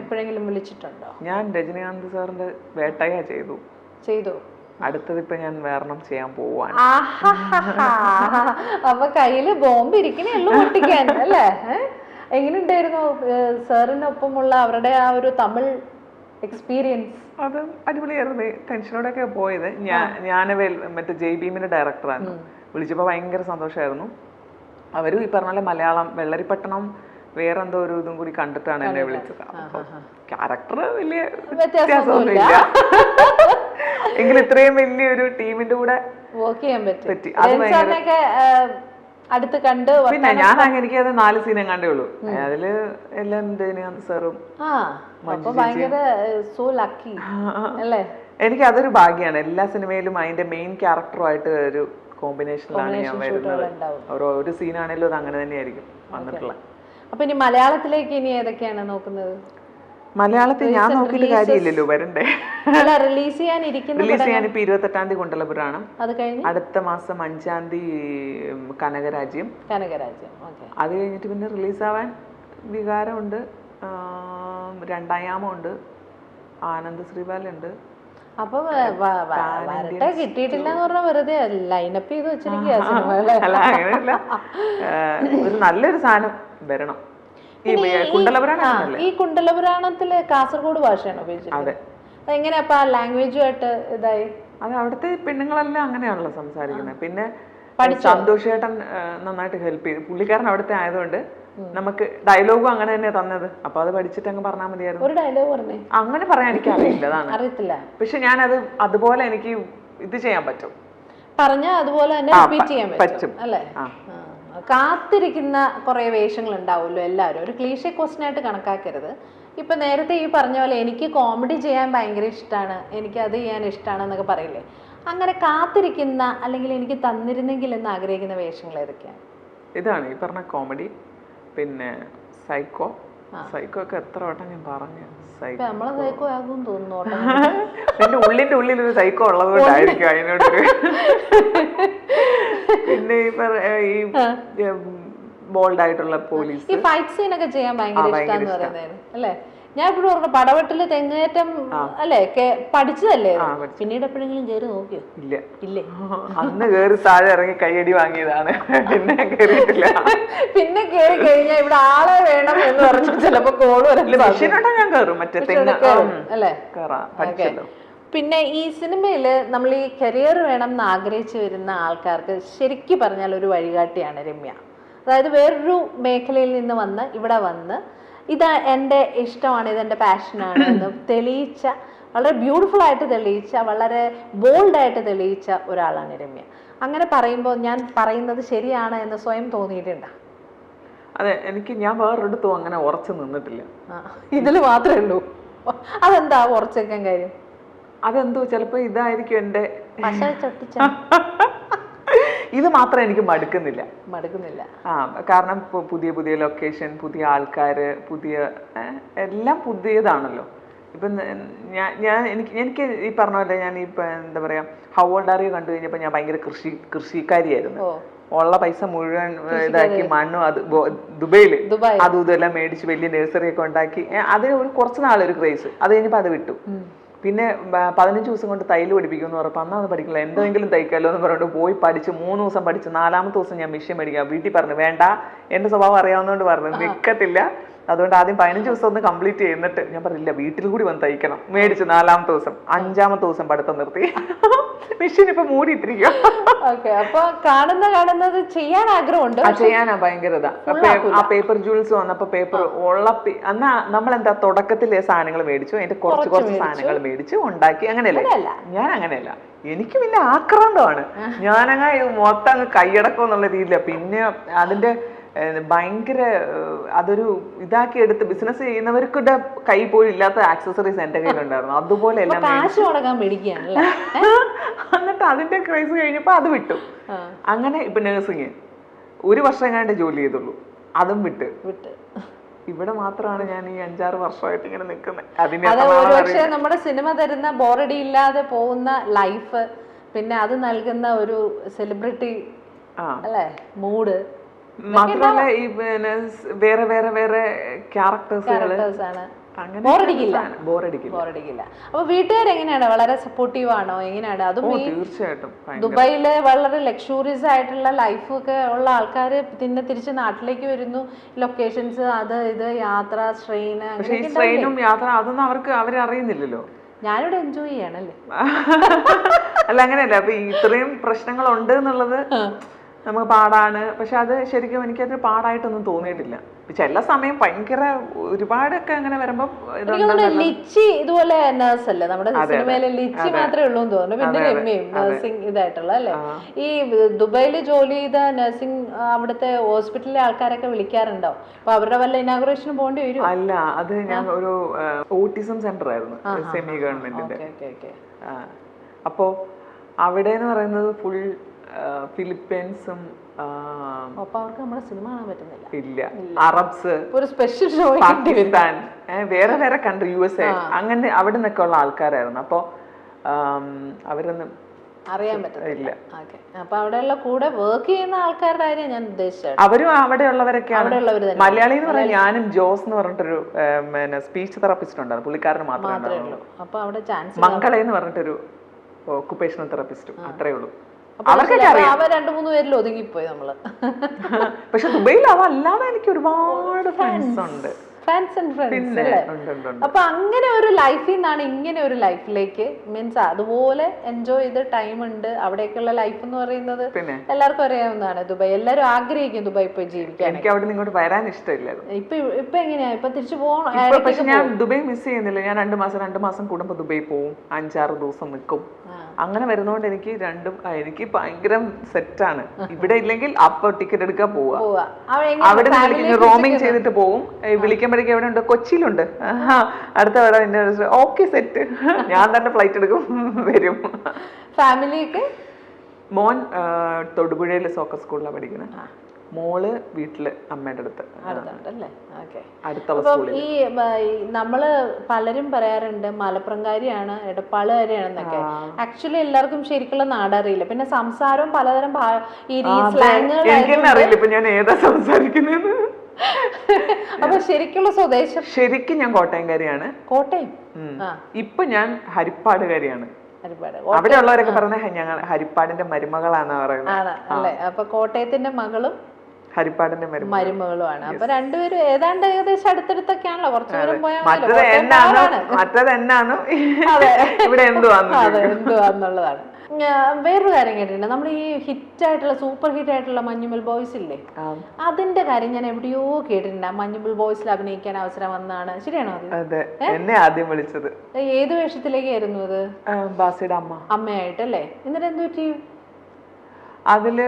എപ്പോഴെങ്കിലും വിളിച്ചിട്ടുണ്ടോ? ഞാൻ രജനീകാന്ത് സാറിന്റെ വേട്ടയ ചെയ്തു. ചെയ്തു. അടുത്തത് ഇപ്പൊ ഞാൻ വേറെണ്ണം ചെയ്യാൻ പോവാണ്. അപ്പൊ കയ്യിൽ ബോംബ് ഇരിക്കണേ ഉള്ളു പൊട്ടിക്കാൻ അല്ലേ? എങ്ങനെയുണ്ടായിരുന്നു സാറിനൊപ്പമുള്ള അവരുടെ ആ ഒരു തമിഴ് എക്സ്പീരിയൻസ് അത് അടിപൊളിയായിരുന്നു. ടെൻഷനോടെയൊക്കെ പോയത്. ഞാൻ ഞാൻ മറ്റേ ജെ ഭീമിന്റെ ഡയറക്ടറാണ് വിളിച്ചപ്പോൾ ഭയങ്കര സന്തോഷമായിരുന്നു അവരും ഈ പറഞ്ഞ പോലെ മലയാളം വെള്ളരിപ്പട്ടണം വേറെന്തോ ഒരു ഇതും കൂടി കണ്ടിട്ടാണ് എന്നെ വിളിച്ചത്. ക്യാരക്ടർ വലിയ വ്യത്യാസമൊന്നുമില്ല. എങ്കിലും ഇത്രയും വലിയൊരു ടീമിന്റെ കൂടെ വർക്ക് ചെയ്യാൻ പറ്റി. അടുത്ത് കണ്ട് പിന്നെ ഞാൻ അങ്ങനെ എനിക്ക് അത് നാല് സീൻ കണ്ടേ ഉള്ളൂ. അതിൽ എല്ലാം എന്തേനും സാറും? സോ ലക്കി അല്ലേ? എനിക്ക് അതൊരു ഭാഗ്യമാണ് എല്ലാ സിനിമയിലും അതിന്റെ മെയിൻ ക്യാരക്ടറുമായിട്ട് ഒരു കോമ്പിനേഷനിലാണ് ഞാൻ വരുന്നത്. ഓരോ ഒരു സീനാണേലും അത് അങ്ങനെ തന്നെയായിരിക്കും വന്നിട്ടുള്ളത് അപ്പൊ ഇനി മലയാളത്തിലേക്ക് ഇനി ഏതൊക്കെയാണ് നോക്കുന്നത്? മലയാളത്തിൽ ഞാൻ നോക്കിയിട്ട് കാര്യമില്ലല്ലോ വരണ്ടേ? റിലീസ് ചെയ്യാൻ റിലീസ് ചെയ്യാൻ ഇപ്പൊ ഇരുപത്തെട്ടാം തീയതി കുണ്ടലപുരാണ് അടുത്ത മാസം അഞ്ചാം തീയതി കനകരാജ്യം. കനകരാജ്യം. അത് കഴിഞ്ഞിട്ട് പിന്നെ റിലീസ് ആവാൻ വികാരമുണ്ട്. രണ്ടായാമുണ്ട്. ആനന്ദ് ശ്രീപാലുണ്ട് അപ്പൊ വരട്ടെ കിട്ടിയിട്ടില്ല എന്ന് പറഞ്ഞാൽ വെറുതെ ലൈനപ്പ് ചെയ്ത് വെച്ചിരിക്കുക അല്ല അങ്ങനെയല്ല. ഒരു നല്ലൊരു സാധനം വരണം. ഈ കുണ്ടലപുരാണ് ഈ കുണ്ടലപുരാണത്തിൽ കാസർഗോഡ് ഭാഷയാണ് ഉപയോഗിച്ചത് അതെങ്ങനെയാ അപ്പൊ ആ ലാംഗ്വേജുമായിട്ട് ഇതായി? അത് അവിടുത്തെ പെണ്ണുങ്ങളെല്ലാം അങ്ങനെയാണല്ലോ സംസാരിക്കുന്നത്. പിന്നെ സന്തോഷേട്ടൻ നന്നായിട്ട് ഹെൽപ്പ് ചെയ്തു. പുള്ളിക്കാരൻ അവിടുത്തെ ആയതുകൊണ്ട് നമുക്ക് ഡയലോഗും അങ്ങനെ തന്നെ തന്നത്. അപ്പൊ അത് പഠിച്ചിട്ട് അങ്ങ് പറഞ്ഞാൽ മതിയായിരുന്നു. ഒരു ഡയലോഗ് പറഞ്ഞേ. അങ്ങനെ പറയാൻ എനിക്ക് അറിയില്ല അതാണ് അറിയത്തില്ല. പക്ഷെ ഞാനത് അതുപോലെ എനിക്ക് ഇത് ചെയ്യാൻ പറ്റും. പറഞ്ഞ അതുപോലെ തന്നെ റിപ്പീറ്റ് ചെയ്യാൻ പറ്റും. അല്ലെ. കാത്തിരിക്കുന്ന കുറെ വേഷങ്ങൾ ഉണ്ടാവുമല്ലോ എല്ലാവരും. ഒരു ക്ലീഷ ക്വസ്റ്റ്യൻ ആയിട്ട് കണക്കാക്കരുത്. ഇപ്പൊ നേരത്തെ ഈ പറഞ്ഞ പോലെ എനിക്ക് കോമഡി ചെയ്യാൻ ഭയങ്കര ഇഷ്ടമാണ് എനിക്ക് അത് ചെയ്യാൻ ഇഷ്ടമാണ് എന്നൊക്കെ പറയില്ലേ? അങ്ങനെ കാത്തിരിക്കുന്ന അല്ലെങ്കിൽ എനിക്ക് തന്നിരുന്നെങ്കിൽ എന്ന് ആഗ്രഹിക്കുന്ന വേഷങ്ങൾ ഏതൊക്കെയാണ് ഇതാണ് ഈ പറഞ്ഞ കോമഡി പിന്നെ സൈക്കോ. സൈക്കോ ഒക്കെ എത്ര വട്ടം ഞാൻ പറഞ്ഞു. സൈക്കോ. ആകും തോന്നുന്നു എന്റെ ഉള്ളിന്റെ ഉള്ളിൽ ഒരു സൈക്കോ ഉള്ളത് കൊണ്ടായിരിക്കും അതിനോട് പിന്നെ ഈ ബോൾഡ് ആയിട്ടുള്ള പോലീസ്. ഈ ഫൈറ്റ് സീൻ ഒക്കെ ചെയ്യാൻ ഭയങ്കര ഇഷ്ടം. അല്ലേ? ഞാൻ എപ്പോഴും പറഞ്ഞു പടവെട്ടിൽ തെങ്ങേറ്റം അല്ലേ പഠിച്ചതല്ലേ? പിന്നീട് എപ്പോഴെങ്കിലും കയറി നോക്കിയോ? ഇല്ല. ഇല്ലേ. അന്ന് കയറി താഴെ ഇറങ്ങി കൈയടി വാങ്ങിയതാണ്. പിന്നെ കയറിയിട്ടില്ല. പിന്നെ കയറി കഴിഞ്ഞാൽ ഇവിടെ ആളെ വേണം എന്ന് പറഞ്ഞു ചിലപ്പോ കോൾ സാധ്യത. ഞാൻ കയറും. മറ്റേ തെങ്ങ് അല്ലേ? പിന്നെ ഈ സിനിമയിൽ നമ്മൾ ഈ കരിയർ വേണം എന്ന് ആഗ്രഹിച്ചു വരുന്ന ആൾക്കാർക്ക് ശരിക്കും പറഞ്ഞാൽ ഒരു വഴികാട്ടിയാണ് രമ്യ. അതായത് വേറൊരു മേഖലയിൽ നിന്ന് വന്ന് ഇവിടെ വന്ന് ഇത് എന്റെ ഇഷ്ടമാണ് ഇതെന്റെ പാഷനാണ് എന്ന് തെളിയിച്ച വളരെ ബ്യൂട്ടിഫുൾ ആയിട്ട് തെളിയിച്ച വളരെ ബോൾഡ് ആയിട്ട് തെളിയിച്ച ഒരാളാണ് രമ്യ. അങ്ങനെ പറയുമ്പോൾ ഞാൻ പറയുന്നത് ശരിയാണ് എന്ന് സ്വയം തോന്നിയിട്ടുണ്ടോ. അതെ എനിക്ക് ഞാൻ വേറൊരിടത്തും അങ്ങനെ ഉറച്ചു നിന്നിട്ടില്ല. ഇതിൽ മാത്രമേ ഉള്ളൂ. അതെന്താ ഉറച്ചേക്കാൻ കാര്യം? അതെന്തോ ചിലപ്പോ ഇതായിരിക്കും എന്റെ ചൊട്ടിച്ച ഇത് മാത്രം എനിക്ക് മടുക്കുന്നില്ല. മടുക്കുന്നില്ല. ആ കാരണം പുതിയ പുതിയ ലൊക്കേഷൻ പുതിയ ആൾക്കാർ പുതിയ എല്ലാം പുതിയതാണല്ലോ. ഇപ്പം ഞാൻ ഞാൻ എനിക്ക് എനിക്ക് ഈ പറഞ്ഞ പോലെ ഞാൻ ഇപ്പം എന്താ പറയുക ഹവോൾഡാറിയോ കണ്ടു കഴിഞ്ഞപ്പോൾ ഞാൻ ഭയങ്കര കൃഷി കൃഷിക്കാരിയായിരുന്നു. ഉള്ള പൈസ മുഴുവൻ ഇതാക്കി മണ്ണും അത് ദുബൈയിൽ അതും ഇതെല്ലാം മേടിച്ച് വലിയ നഴ്സറി ഒക്കെ ഉണ്ടാക്കി. അത് ഒരു കുറച്ച് നാളൊരു ക്രേസ് അത് കഴിഞ്ഞപ്പോൾ അത് വിട്ടു. പിന്നെ പതിനഞ്ച് ദിവസം കൊണ്ട് തയ്യൽ പഠിപ്പിക്കും എന്ന് പറഞ്ഞപ്പോൾ അന്നാ അത് പഠിക്കില്ല എന്തെങ്കിലും തയ്ക്കാമല്ലോ എന്ന് പറഞ്ഞിട്ട് പോയി പഠിച്ച് മൂന്ന് ദിവസം പഠിച്ച് നാലാമത്തെ ദിവസം ഞാൻ മെഷീൻ മേടിക്കാം വീട്ടിൽ പറഞ്ഞു വേണ്ട എന്റെ സ്വഭാവം അറിയാവുന്നതുകൊണ്ട് പറഞ്ഞു നിൽക്കത്തില്ല അതുകൊണ്ട് ആദ്യം പതിനഞ്ച് ദിവസം ഒന്ന് കംപ്ലീറ്റ് ചെയ്യുന്നിട്ട് ഞാൻ പറഞ്ഞില്ല വീട്ടിൽ കൂടി വന്ന് തയ്ക്കണം. മേടിച്ച് നാലാമത്തെ ദിവസം അഞ്ചാമത്തെ ദിവസം പഠിത്തം നിർത്തി. മെഷീൻ ഇപ്പൊ മൂടിയിട്ടിരിക്കുക ഓക്കെ അപ്പൊ കാണുന്ന കാണുന്നത് ചെയ്യാൻ ആഗ്രഹമുണ്ട്. ചെയ്യാനാ ഭയങ്കരത. ആ പേപ്പർ ജൂൾസ് വന്നപ്പോ പേപ്പർ ഉള്ള എന്നാ നമ്മളെന്താ തുടക്കത്തിലെ സാധനങ്ങൾ മേടിച്ചു അതിന്റെ കുറച്ച് കുറച്ച് സാധനങ്ങൾ മേടിച്ചു ഉണ്ടാക്കി. അങ്ങനെയല്ലേ. ഞാൻ അങ്ങനെയല്ല. എനിക്ക് പിന്നെ ആക്രാന്തമാണ്. ഞാനങ്ങ മൊത്തം അങ്ങ് കൈയടക്കം എന്നുള്ള രീതിയിലാണ് പിന്നെ അതിന്റെ ഭയങ്കര അതൊരു ഇതാക്കി എടുത്ത് ബിസിനസ് ചെയ്യുന്നവർക്കിടെ കൈ പോലും ഇല്ലാത്ത ആക്സസറീസ് എന്റെ കയ്യിലുണ്ടായിരുന്നു. അതുപോലെ എല്ലാം എന്നിട്ട് അതിന്റെ ക്രൈസ് കഴിഞ്ഞപ്പോ അത് വിട്ടു. അങ്ങനെ ഇപ്പൊ നഴ്സിങ് ഒരു വർഷം കണ്ട് ജോലി ചെയ്തുള്ളൂ. അതും വിട്ട്. വിട്ട്. ഇവിടെ മാത്രമാണ് ഞാൻ ഈ അഞ്ചാറ് വർഷമായിട്ട് ഇങ്ങനെ നിൽക്കുന്നത്. നമ്മുടെ സിനിമ തരുന്ന ബോറടി ഇല്ലാതെ പോകുന്ന ലൈഫ് പിന്നെ അത് നൽകുന്ന ഒരു സെലിബ്രിറ്റി ആ. അല്ലേ? മൂഡ് മാത്രമല്ല ഈ പിന്നെ വേറെ വേറെ വേറെ ആണ്. ബോറടിക്കില്ല. ബോറടിക്കില്ല അപ്പൊ വീട്ടുകാരെങ്ങനെയാണ് വളരെ സപ്പോർട്ടീവ് ആണോ? എങ്ങനെയാണ്? അതും തീർച്ചയായിട്ടും. ദുബായിൽ വളരെ ലക്ഷൂറിയസ് ആയിട്ടുള്ള ലൈഫ് ഒക്കെ ഉള്ള ആൾക്കാർ പിന്നെ തിരിച്ച് നാട്ടിലേക്ക് വരുന്നു. ലൊക്കേഷൻസ് അത് ഇത് യാത്ര സ്ട്രെയിൻ അങ്ങനെ ട്രെയിനും യാത്ര അതൊന്നും അവർക്ക് അവരറിയുന്നില്ലല്ലോ ഞാനിവിടെ എൻജോയ് ചെയ്യണല്ലേ അല്ല? അങ്ങനെയല്ല. അപ്പൊ ഇത്രയും പ്രശ്നങ്ങൾ ഉണ്ട് എന്നുള്ളത് നമുക്ക് പാടാണ്. പക്ഷെ അത് ശരിക്കും എനിക്കത് പാടായിട്ടൊന്നും തോന്നിയിട്ടില്ല. ചില സമയം ഭയങ്കര ഒരുപാടൊക്കെ അങ്ങനെ വരുമ്പോ ലിച്ചി ഇതുപോലെ നേഴ്സ് അല്ലേ നമ്മുടെ സിനിമയിലെ ലിച്ചി മാത്രമേ ഉള്ളൂ എന്ന് തോന്നുന്നു. പിന്നെ രമ്യയും നഴ്സിംഗ് ഇതായിട്ടുള്ള അല്ലേ? ഈ ദുബായിൽ ജോലി ചെയ്ത നഴ്സിംഗ് അവിടുത്തെ ഹോസ്പിറ്റലിലെ ആൾക്കാരൊക്കെ വിളിക്കാറുണ്ടോ? അപ്പൊ അവരുടെ വല്ല ഇനാഗുറേഷന് പോകേണ്ടി വരും അല്ല അത് ഞാൻ ഒരു ഓട്ടിസം സെന്റർ ആയിരുന്നു. സെമി ഗവൺമെന്റിന്റെ അപ്പോ അവിടെ എന്ന് പറയുന്നത് ഫുൾ ഫിലിപ്പീൻസും അപ്പൊ അവർക്ക് നമ്മുടെ സിനിമ കാണാൻ പറ്റുന്നില്ല. ഇല്ല. അറബ്സ് ഒരു സ്പെഷ്യൽ ഷോ പാകിസ്ഥാൻ വേറെ വേറെ കൺട്രി യു എസ് എ അങ്ങനെ അവിടെ നിന്നൊക്കെ ഉള്ള ആൾക്കാരായിരുന്നു. അപ്പോൾ അവരൊന്നും അറിയാൻ പറ്റില്ല അപ്പൊ അവിടെയുള്ള കൂടെ വർക്ക് ചെയ്യുന്ന ആൾക്കാരുടെ കാര്യം ഞാൻ ഉദ്ദേശിച്ചത് അവരും അവിടെയുള്ളവരൊക്കെയാണ്. മലയാളി എന്ന് പറഞ്ഞാൽ ഞാനും ജോസ് എന്ന് പറഞ്ഞിട്ടൊരു പിന്നെ സ്പീച്ച് തെറാപ്പിസ്റ്റ് ഉണ്ടായിരുന്നു. പുള്ളിക്കാരന് മാത്രമേ ഉണ്ടായിരുന്നുള്ളൂ അപ്പൊ അവിടെ ചാൻസ് മംഗള എന്ന് പറഞ്ഞിട്ടൊരു ഓക്കുപേഷണൽ തെറാപ്പിസ്റ്റും അത്രേ ഉള്ളൂ. രണ്ടു മൂന്ന് പേരിൽ ഒതുങ്ങിപ്പോയി നമ്മൾ. പക്ഷെ ദുബൈയിൽ അതല്ലാതെ എനിക്ക് ഒരുപാട് ഫ്രണ്ട്സ് ഉണ്ട്. ഫ്രണ്ട്സ് ആൻഡ് ഫ്രണ്ട്സ് അല്ലേ? അപ്പൊ അങ്ങനെ ഒരു ലൈഫിൽ നിന്നാണ് ഇങ്ങനെ ഒരു ലൈഫിലേക്ക് മീൻസ് അതുപോലെ എൻജോയ് ചെയ്ത ടൈം ഉണ്ട്. അവിടേക്കുള്ള ലൈഫ് എന്ന് പറയുന്നത് എല്ലാവർക്കും അറിയാവുന്നതാണ്. ദുബായ് എല്ലാവരും ആഗ്രഹിക്കും ദുബായ് പോയി ജീവിക്കാൻ. എനിക്ക് അവിടെ ഇങ്ങോട്ട് വരാൻ ഇഷ്ടമില്ലായിരുന്നു. ഇപ്പൊ ഇപ്പൊ എങ്ങനെയാ? ഇപ്പൊ തിരിച്ചു പോകണം പക്ഷെ ഞാൻ ദുബായ് മിസ് ചെയ്യുന്നില്ല. ഞാൻ രണ്ട് മാസം രണ്ട് മാസം കൂടുമ്പോ ദുബായ് പോവും. അഞ്ചാറ് ദിവസം നിൽക്കും. അങ്ങനെ വരുന്നോണ്ട് എനിക്ക് രണ്ടും എനിക്ക് ഭയങ്കര സെറ്റാണ് ഇവിടെ ഇല്ലെങ്കിൽ അപ്പൊ ടിക്കറ്റ് എടുക്കാൻ പോവാ. അവിടെ റോമിങ് ചെയ്തിട്ട് പോവും. ഏ, വിളിക്കുമ്പോഴേക്കും എവിടെ ഉണ്ട് കൊച്ചിയിലുണ്ട് അടുത്ത അവിടെ എവിടെ ഓക്കെ സെറ്റ്. ഞാൻ തന്നെ ഫ്ലൈറ്റ് എടുക്കും. വരും. ഫാമിലി ഒക്കെ? മോൻ തൊടുപുഴയിലെ സോക്കർ സ്കൂളിലാണ് പഠിക്കുന്നത് മോൾ വീട്ടിൽ അമ്മയുടെ അടുത്ത്. സ്കൂളിൽ ഈ നമ്മൾ പലരും പറയാറുണ്ട് മലപ്പുറംകാരിയാണ് എടപ്പാളുകാരിയാണെന്നൊക്കെ. ആക്ച്വലി എല്ലാവർക്കും ശരിക്കുള്ള നാടറിയില്ല. പിന്നെ സംസാരവും പലതരം ഈ സ്ലാങ്ങുകൾ അറിയില്ല? ഇപ്പൊ ഞാൻ ഏതാ സംസാരിക്കുന്നത് അപ്പൊ ശരിക്കുള്ള സ്വദേശം? ശരിക്കും ഞാൻ കോട്ടയംകാരിയാണ്. കോട്ടയം? ഇപ്പൊ ഞാൻ ഹരിപ്പാടുകാരിയാണ്. അവിടെ ഉള്ളവരൊക്കെ പറഞ്ഞ ഞങ്ങൾ ഹരിപ്പാടിന്റെ മരുമകളാണ് പറയുന്നത്. അല്ലെ? അപ്പൊ കോട്ടയത്തിന്റെ മകളും ഹരിപ്പാടിന്റെ മരുമകളുമാണ്. അപ്പൊ രണ്ടുപേരും ഏതാണ്ട് ഏകദേശം അടുത്തടുത്തൊക്കെയാണല്ലോ. കുറച്ചു ദൂരം പോയാൽ. മറ്റത് എന്നാണ്. ഇവിടെ എന്തുവാന്നുള്ളതാണ്. വേറൊരു കാര്യം കേട്ടിട്ടുണ്ട്. നമ്മൾ ഈ ഹിറ്റ് ആയിട്ടുള്ള സൂപ്പർ ഹിറ്റ് ആയിട്ടുള്ള മഞ്ഞുമൽ ബോയ്സ് ഇല്ലേ അതിന്റെ കാര്യം ഞാൻ എവിടെയോ കേട്ടിട്ടുണ്ട്. മഞ്ഞുമൽ ബോയ്സിൽ അഭിനയിക്കാൻ അവസരം വന്നതാണ്. ശരിയാണോ അത്? എന്നെ ആദ്യം വിളിച്ചത്. ഏത് വേഷത്തിലേക്കായിരുന്നു അത്? ബാസിയുടെ അമ്മ. അമ്മയായിട്ട് അല്ലേ എന്നിട്ട് എന്ത് പറ്റി? അതിൽ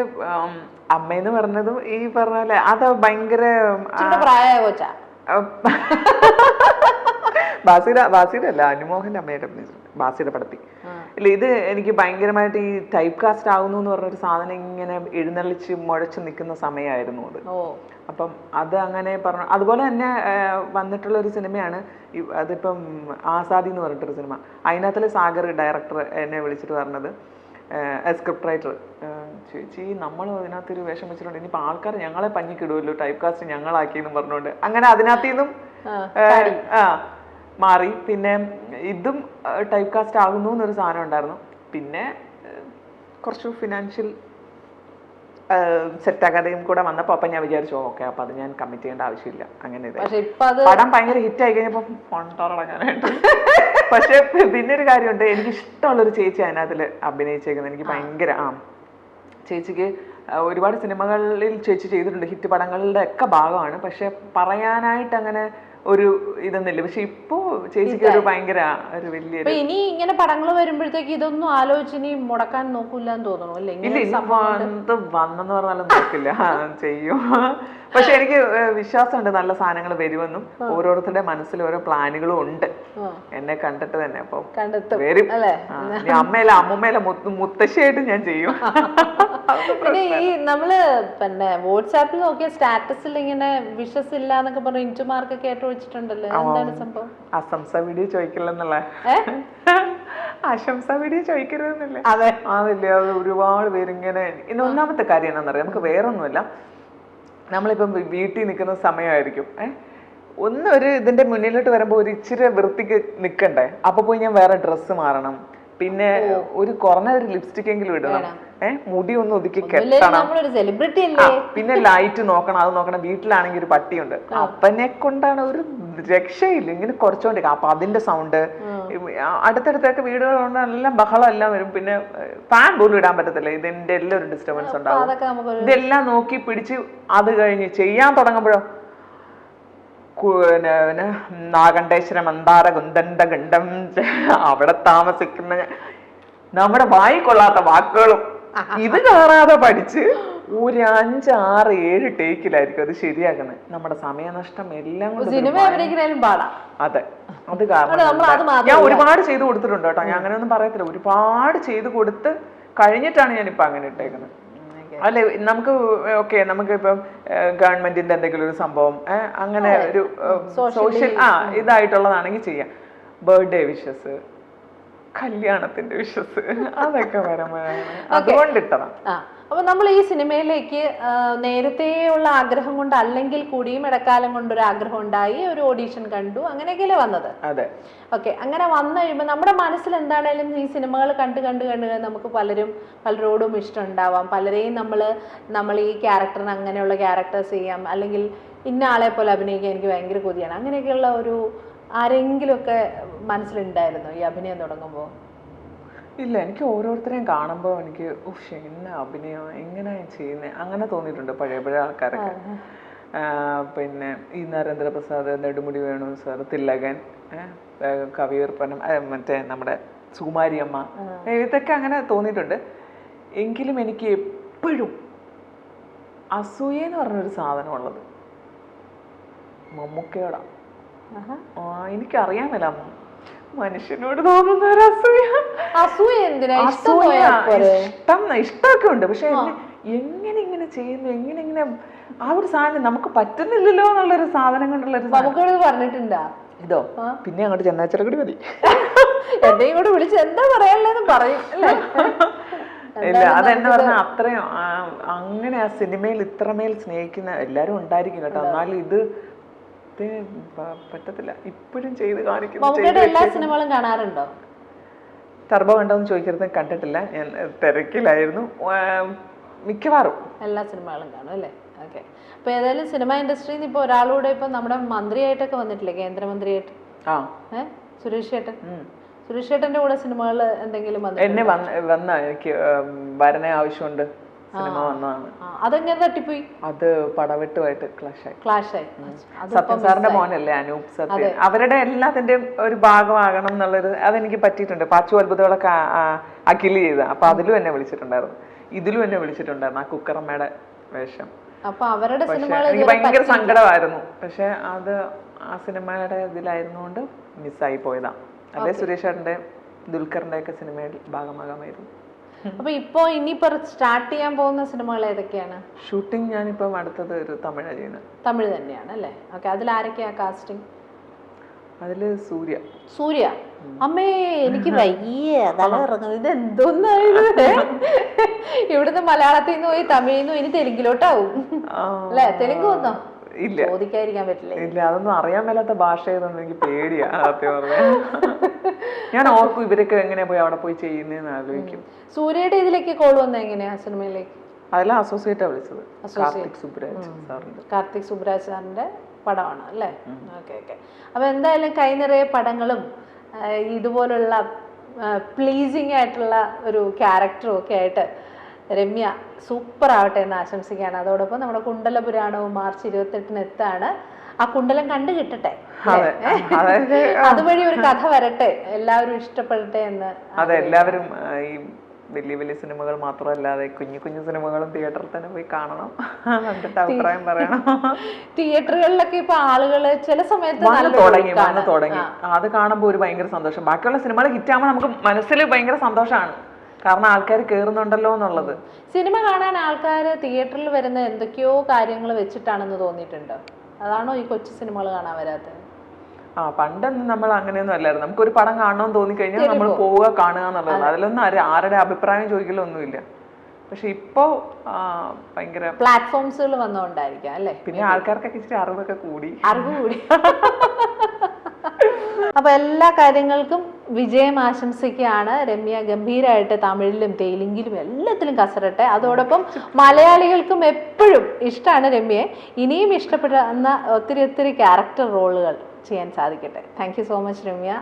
അമ്മയെന്ന് പറഞ്ഞതും ഈ പറഞ്ഞ പോലെ അത് ഭയങ്കര പ്രായ കൊച്ചാ. ബാസിയുടെ ബാസിയുടെ അല്ല അനുമോഹന്റെ അമ്മയുടെ ബാസിയുടെ പടത്തി. ഇല്ല ഇത് എനിക്ക് ഭയങ്കരമായിട്ട് ഈ ടൈപ്പ് കാസ്റ്റ് ആകുന്നു എന്ന് പറഞ്ഞൊരു സാധനം ഇങ്ങനെ എഴുന്നള്ളിച്ച് മുഴച്ച് നിൽക്കുന്ന സമയമായിരുന്നു അത്. അപ്പം അത് അങ്ങനെ പറഞ്ഞു. അതുപോലെ തന്നെ വന്നിട്ടുള്ള ഒരു സിനിമയാണ് അതിപ്പം ആസാദി എന്ന് പറഞ്ഞിട്ടൊരു സിനിമ. അതിനകത്തിലെ സാഗർ ഡയറക്ടർ എന്നെ വിളിച്ചിട്ട് പറഞ്ഞത് സ്ക്രിപ്റ്റ് റൈറ്റർ ചേച്ചി നമ്മൾ അതിനകത്തൊരു വേഷം വെച്ചിട്ടുണ്ട്. ഇനിയിപ്പോൾ ആൾക്കാർ ഞങ്ങളെ പഞ്ഞിക്കിടുമല്ലോ ടൈപ്പ് കാസ്റ്റ് ഞങ്ങളാക്കിയെന്നും പറഞ്ഞുകൊണ്ട്. അങ്ങനെ അതിനകത്തു നിന്നും ആ മാറി. പിന്നെ ഇതും ടൈപ്പ് കാസ്റ്റ് ആകുന്നു എന്നൊരു സാധനം ഉണ്ടായിരുന്നു. പിന്നെ കുറച്ച് ഫിനാൻഷ്യൽ ആകാതെയും കൂടെ വന്നപ്പോൾ അപ്പം ഞാൻ വിചാരിച്ചു ഓക്കെ അപ്പം അത് ഞാൻ കമ്മിറ്റ് ചെയ്യേണ്ട ആവശ്യമില്ല. അങ്ങനെ പടം ഭയങ്കര ഹിറ്റ് ആയി കഴിഞ്ഞപ്പോൾ കൊണ്ടറങ്ങാനായിട്ട് പക്ഷെ പിന്നെ ഒരു കാര്യമുണ്ട്. എനിക്ക് ഇഷ്ടമുള്ളൊരു ചേച്ചി അതിനകത്തിൽ അഭിനയിച്ചേക്കുന്നത്. എനിക്ക് ഭയങ്കര ആ ചേച്ചിക്ക് ഒരുപാട് സിനിമകളിൽ ചേച്ചി ചെയ്തിട്ടുണ്ട്. ഹിറ്റ് പടങ്ങളുടെ ഒക്കെ ഭാഗമാണ്. പക്ഷെ പറയാനായിട്ട് അങ്ങനെ ഒരു ഇതൊന്നുമില്ല. പക്ഷെ ഇപ്പോ ചേച്ചിക്ക് ഒരു ഭയങ്കര ഒരു വലിയ ഇനി ഇങ്ങനെ പടങ്ങൾ വരുമ്പോഴത്തേക്ക് ഇതൊന്നും ആലോചിച്ച് ഇനി മുടക്കാൻ നോക്കൂല എന്ന് തോന്നുന്നു അല്ലേ? ഇല്ല വന്നെന്ന് പറഞ്ഞാലും നോക്കില്ല. ചെയ്യും? പക്ഷെ എനിക്ക് വിശ്വാസമുണ്ട് നല്ല സാധനങ്ങൾ വരുമെന്നും. ഓരോരുത്തരുടെ മനസ്സിൽ ഓരോ പ്ലാനുകളും ഉണ്ട്. എന്നെ കണ്ടിട്ട് തന്നെ. അപ്പൊ വരും. അമ്മയില അമ്മൂമ്മയില മുത്തശ്ശിയായിട്ട് ഞാൻ ചെയ്യും. പിന്നെ ഈ നമ്മൾ പിന്നെ വാട്സാപ്പിൽ നോക്കിയ സ്റ്റാറ്റസിൽ ഇങ്ങനെ വിഷസ് ഇല്ല എന്നൊക്കെ പറഞ്ഞ് ഇന്റുമാർക്കൊക്കെ ആയിട്ട് വെച്ചിട്ടുണ്ടല്ലോ എന്താണ് സംഭവം? ആശംസ വീഡിയോ ചോദിക്കില്ലെന്നുള്ള? ആശംസ വീഡിയോ ചോദിക്കരുതെന്നല്ലേ? അതെ. അതില്ലേ. അത് ഒരുപാട് പേരിങ്ങനെ ഇനി ഒന്നാമത്തെ കാര്യം എന്താണെന്നറിയാം? നമുക്ക് വേറൊന്നുമില്ല. നമ്മളിപ്പം വീട്ടിൽ നിൽക്കുന്ന സമയമായിരിക്കും. ഏഹ് ഒന്ന് ഒരു ഇതിന്റെ മുന്നിലോട്ട് വരുമ്പോൾ ഒരു ഇച്ചിരി വൃത്തിക്ക് നിൽക്കണ്ടേ? അപ്പൊ പോയി ഞാൻ വേറെ ഡ്രസ്സ് മാറണം. പിന്നെ ഒരു കുറഞ്ഞ ഒരു ലിപ്സ്റ്റിക് എങ്കിലും ഇടണം. ഏഹ് മുടി ഒന്ന് ഒതുക്കി കെട്ടണം. പിന്നെ ലൈറ്റ് നോക്കണം അത് നോക്കണം. വീട്ടിലാണെങ്കിൽ ഒരു പട്ടിയുണ്ട്. അപ്പനെ കൊണ്ടാണ് ഒരു രക്ഷയില്ല. ഇങ്ങനെ കുറച്ചോണ്ടിരിക്കും അപ്പൊ അതിന്റെ സൗണ്ട് അടുത്തടുത്തൊക്കെ വീടുകളുണ്ട് എല്ലാം ബഹളം എല്ലാം വരും. പിന്നെ ഫാൻ പോലും ഇടാൻ പറ്റത്തില്ല. ഇതിന്റെ എല്ലാം ഒരു ഡിസ്റ്റർബൻസ് ഉണ്ടാവും. ഇതെല്ലാം നോക്കി പിടിച്ച് അത് കഴിഞ്ഞ് ചെയ്യാൻ തുടങ്ങുമ്പോഴോ? പിന്നെ പിന്നെ നാഗണ്ഡേശ്വര മന്ദാര കുന്തണ്ട ഗണ്ഡം അവിടെ താമസിക്കുന്ന നമ്മുടെ വായി കൊള്ളാത്ത വാക്കുകളും ഇത് കാണാതെ പഠിച്ച് ഒരു അഞ്ച് ആറ് ഏഴ് ടേക്കിലായിരിക്കും അത് ശരിയാക്കുന്നത്. നമ്മുടെ സമയനഷ്ടം എല്ലാം അതെ. അത് കാരണം ഞാൻ ഒരുപാട് ചെയ്തു കൊടുത്തിട്ടുണ്ട് കേട്ടോ. ഞാൻ അങ്ങനെ ഒന്നും പറയത്തില്ല. ഒരുപാട് ചെയ്തു കൊടുത്ത് കഴിഞ്ഞിട്ടാണ് ഞാൻ ഇപ്പൊ അങ്ങനെ ഇട്ടേക്കുന്നത്. അല്ലെ നമുക്ക് ഓക്കെ നമുക്ക് ഇപ്പം ഗവൺമെന്റിന്റെ എന്തെങ്കിലും ഒരു സംഭവം അങ്ങനെ ഒരു സോഷ്യൽ ആ ഇതായിട്ടുള്ളതാണെങ്കിൽ ചെയ്യാം. ബർത്ത്ഡേ വിഷസ് കല്യാണത്തിന്റെ വിഷസ് അതൊക്കെ വരുമ്പോഴാണ് അതുകൊണ്ട് ഇട്ടതാണ് അപ്പൊ നമ്മൾ ഈ സിനിമയിലേക്ക് നേരത്തെയുള്ള ആഗ്രഹം കൊണ്ട് അല്ലെങ്കിൽ കൂടിയും ഇടക്കാലം കൊണ്ടൊരു ആഗ്രഹം ഉണ്ടായി ഒരു ഓഡീഷൻ കണ്ടു അങ്ങനെയൊക്കെയല്ലേ വന്നത്? അതെ. ഓക്കെ അങ്ങനെ വന്നു കഴിയുമ്പോൾ നമ്മുടെ മനസ്സിൽ എന്താണേലും ഈ സിനിമകൾ കണ്ട് കണ്ട് കണ്ട് കണ്ട് നമുക്ക് പലരും പലരോടും ഇഷ്ടമുണ്ടാവാം പലരെയും നമ്മൾ നമ്മൾ ഈ ക്യാരക്ടറിന് അങ്ങനെയുള്ള ക്യാരക്ടേഴ്സ് ചെയ്യാം. അല്ലെങ്കിൽ ഇന്ന ആളെ പോലെ അഭിനയിക്കാൻ എനിക്ക് ഭയങ്കര കൊതിയാണ്. അങ്ങനെയൊക്കെയുള്ള ഒരു ആരെങ്കിലുമൊക്കെ മനസ്സിലുണ്ടായിരുന്നു ഈ അഭിനയം തുടങ്ങുമ്പോൾ ഇല്ല എനിക്ക് ഓരോരുത്തരെയും കാണുമ്പോൾ എനിക്ക് ഉഷ് എന്നാ അഭിനയം എങ്ങനെയാ ചെയ്യുന്നത് അങ്ങനെ തോന്നിയിട്ടുണ്ട് പഴയ പഴയ ആൾക്കാരൊക്കെ. പിന്നെ ഈ നരേന്ദ്രപ്രസാദ് നെടുമുടി വേണു സാർ തിലകൻ കവിയർപ്പനം മറ്റേ നമ്മുടെ സുകുമാരിയമ്മ ഇതൊക്കെ അങ്ങനെ തോന്നിയിട്ടുണ്ട്. എങ്കിലും എനിക്ക് എപ്പോഴും അസൂയ എന്ന് പറഞ്ഞൊരു സാധനമുള്ളത് മമ്മൂക്കയോടാണ് എനിക്കറിയാമല്ല. മനുഷ്യനോട് തോന്നുന്ന ഒരു അസൂയ. അസൂയ എന്തിനാ? അസൂയ, ഇഷ്ടം ഇഷ്ടമൊക്കെ ഉണ്ട്. പക്ഷെ എങ്ങനെ ഇങ്ങനെ ചെയ്യുന്നു? എങ്ങനെ ഇങ്ങനെ ആ ഒരു സാധനം നമുക്ക് പറ്റുന്നില്ലല്ലോ എന്നുള്ളൊരു സാധനം കൊണ്ടുള്ള ഒരു നമുക്ക് പറഞ്ഞിട്ടുണ്ടാ? ഇതോ പിന്നെ അങ്ങോട്ട് ചെന്നാച്ചല കൂടി മതി. എന്നെയും കൂടെ വിളിച്ച് എന്താ പറയാനുള്ളതെന്ന് പറയും. ഇല്ല അതെന്നെ പറഞ്ഞ അത്രയും അങ്ങനെ ആ സിനിമയിൽ ഇത്രമേൽ സ്നേഹിക്കുന്ന എല്ലാരും ഉണ്ടായിരിക്കും കേട്ടോ. എന്നാലും ഇത് ഇത് പറ്റത്തില്ല. ഇപ്പോഴും ചെയ്ത് കാണിക്കുന്നു എല്ലാ സിനിമകളും കാണാറുണ്ടോ? ടർബോ കണ്ടോന്ന് ചോദിക്കരുത് കണ്ടിട്ടില്ല. ഞാൻ തിരക്കിലായിരുന്നു. മിക്കവാറും. എല്ലാ സിനിമകളും കാണും അല്ലേ? ഓക്കെ. അപ്പൊ ഏതായാലും സിനിമ ഇൻഡസ്ട്രിയിൽ നിന്ന് ഇപ്പൊ ഒരാളൂടെ ഇപ്പൊ നമ്മുടെ മന്ത്രിയായിട്ടൊക്കെ വന്നിട്ടില്ലേ കേന്ദ്രമന്ത്രിയായിട്ട്? ആ. ഏഹ് സുരേഷ് ചേട്ടൻ? സുരേഷ് ചേട്ടന്റെ കൂടെ സിനിമകൾ എന്തെങ്കിലും എന്നെ വന്ന എനിക്ക് വരണേ ആവശ്യമുണ്ട്. സിനിമ വന്നതാണ്. അതെങ്ങനെ തട്ടിപ്പോയി? അത് പടവെട്ടുമായിട്ട് ക്ലാഷ് ആയി. ക്ലാഷ് ആയി. സത്യൻ സാറിന്റെ മോനല്ലേ അനൂപ് സത്യൻ. അവരുടെ എല്ലാത്തിന്റെയും ഒരു ഭാഗമാകണം എന്നുള്ളൊരു അതെനിക്ക് പറ്റിയിട്ടുണ്ട്. പാച്ചു അത്ഭുതങ്ങളൊക്കെ അഖിൽ ചെയ്ത. അപ്പൊ അതിലും എന്നെ വിളിച്ചിട്ടുണ്ടായിരുന്നു. ഇതിലും എന്നെ വിളിച്ചിട്ടുണ്ടായിരുന്നു. ആ കുക്കറമ്മയുടെ വേഷം. അപ്പൊ അവരുടെ എനിക്ക് ഭയങ്കര സങ്കടമായിരുന്നു. പക്ഷെ അത് ആ സിനിമയുടെ ഇതിലായിരുന്നുകൊണ്ട് മിസ്സായി പോയതാ. അതേ സുരേഷ് ഏട്ടന്റെ ദുൽഖറിന്റെ ഒക്കെ സിനിമയിൽ ഭാഗമാകാമായിരുന്നു. അപ്പൊ ഇപ്പോ ഇനിയിപ്പോ സ്റ്റാർട്ട് ചെയ്യാൻ പോകുന്ന സിനിമകൾ ഏതൊക്കെയാണ്? ഷൂട്ടിംഗ് ഞാനിപ്പം അടുത്തത് ഒരു തമിഴ് ചെയ്യുന്നത് തമിഴ് തന്നെയാണ് അല്ലേ? ഓക്കെ അതിൽ ആരൊക്കെയാ കാസ്റ്റിംഗ് അതിൽ സൂര്യ. സൂര്യ? അമ്മേ എനിക്ക് വയ്യ. ഇത് എന്തോന്നായത്? ഇവിടുന്ന് മലയാളത്തിൽ നിന്ന് പോയി തമിഴിൽ നിന്ന് ഇനി തെലുങ്കിലോട്ടാവും. അല്ലേ? തെലുങ്ക് വന്നോ? ഇല്ല. ചോദിക്കാതിരിക്കാൻ പറ്റില്ല? ഇല്ല അതൊന്നും അറിയാൻ മേലാത്ത ഭാഷ എനിക്ക് പേടിയാ സത്യം പറഞ്ഞാ. ഞാൻ ഓർക്കും ഇവരൊക്കെ എങ്ങനെ പോയി അവിടെ പോയി ചെയ്യുന്നതെന്ന് ആലോചിക്കും. സൂര്യയുടെ ഇതിലേക്ക് കോൾ വന്ന എങ്ങനെയാ സിനിമയിലേക്ക് അതെല്ലാം അസോസിയേറ്റ് വിളിച്ചത്. കാർത്തിക് സുബ്രാജ് സാറിന്റെ കാർത്തിക് സുബ്രാജ് സാറിന്റെ പടമാണ് അല്ലേ? Okay okay. അപ്പൊ എന്തായാലും കൈ നിറയെ പടങ്ങളും ഇതുപോലുള്ള പ്ലീസിങ് ആയിട്ടുള്ള ഒരു ക്യാരക്ടറും ഒക്കെ ആയിട്ട് രമ്യ സൂപ്പർ ആവട്ടെ എന്ന് ആശംസിക്കുകയാണ്. അതോടൊപ്പം നമ്മുടെ കുണ്ടല പുരാണവും മാർച്ച് ഇരുപത്തെട്ടിന് എത്താണ്. ആ കുണ്ടലം കണ്ടു കിട്ടട്ടെ. അതെ അതുവഴി ഒരു കഥ വരട്ടെ. എല്ലാവരും ഇഷ്ടപ്പെടട്ടെ എന്ന് അതെ എല്ലാവരും ഈ വലിയ വലിയ സിനിമകൾ മാത്രമല്ലാതെ കുഞ്ഞു കുഞ്ഞു സിനിമകളും തിയേറ്ററിൽ തന്നെ പോയി കാണണം. അഭിപ്രായം പറയണം. തിയേറ്ററുകളിലൊക്കെ ഇപ്പൊ ആളുകൾ ചില സമയത്ത് വന്ന് തുടങ്ങി വന്ന് തുടങ്ങി. അത് കാണുമ്പോൾ ഒരു ഭയങ്കര സന്തോഷം. ബാക്കിയുള്ള സിനിമകൾ ഹിറ്റാകുമ്പോൾ നമുക്ക് മനസ്സിൽ ഭയങ്കര സന്തോഷമാണ്. കാരണം ആൾക്കാർ കേറുന്നുണ്ടല്ലോ എന്നുള്ളത്. സിനിമ കാണാൻ ആൾക്കാർ തിയേറ്ററിൽ വരുന്ന എന്തൊക്കെയോ കാര്യങ്ങൾ വെച്ചിട്ടാണെന്ന് തോന്നിയിട്ടുണ്ട്. അതാണോ ഈ കൊച്ചു സിനിമകൾ കാണാൻ വരാത്തത് ആ പണ്ടൊന്നും നമ്മൾ അങ്ങനെയൊന്നും അല്ലായിരുന്നു. നമുക്കൊരു പടം കാണണമെന്ന് തോന്നിക്കഴിഞ്ഞാൽ നമ്മൾ പോവുക കാണുക എന്നുള്ളത്. അതിലൊന്നും ആര് ആരുടെ അഭിപ്രായം ചോദിക്കലൊന്നുമില്ല പക്ഷെ ഇപ്പോ ഭയങ്കര പ്ലാറ്റ്ഫോംസുകൾ വന്നുകൊണ്ടായിരിക്കാം അല്ലേ? പിന്നെ ആൾക്കാർക്കൊക്കെ ഇച്ചിരി അറിവൊക്കെ കൂടി. അറിവ് കൂടി. അപ്പൊ എല്ലാ കാര്യങ്ങൾക്കും വിജയം ആശംസിക്കുകയാണ് രമ്യ ഗംഭീരമായിട്ട് തമിഴിലും തെലുങ്കിലും എല്ലാത്തിലും കസരട്ടെ. അതോടൊപ്പം മലയാളികൾക്കും എപ്പോഴും ഇഷ്ടമാണ് രമ്യയെ. ഇനിയും ഇഷ്ടപ്പെടുന്ന ഒത്തിരി ഒത്തിരി ക്യാരക്ടർ റോളുകൾ ചെയ്യാൻ സാധിക്കട്ടെ. Thank so much Ramya.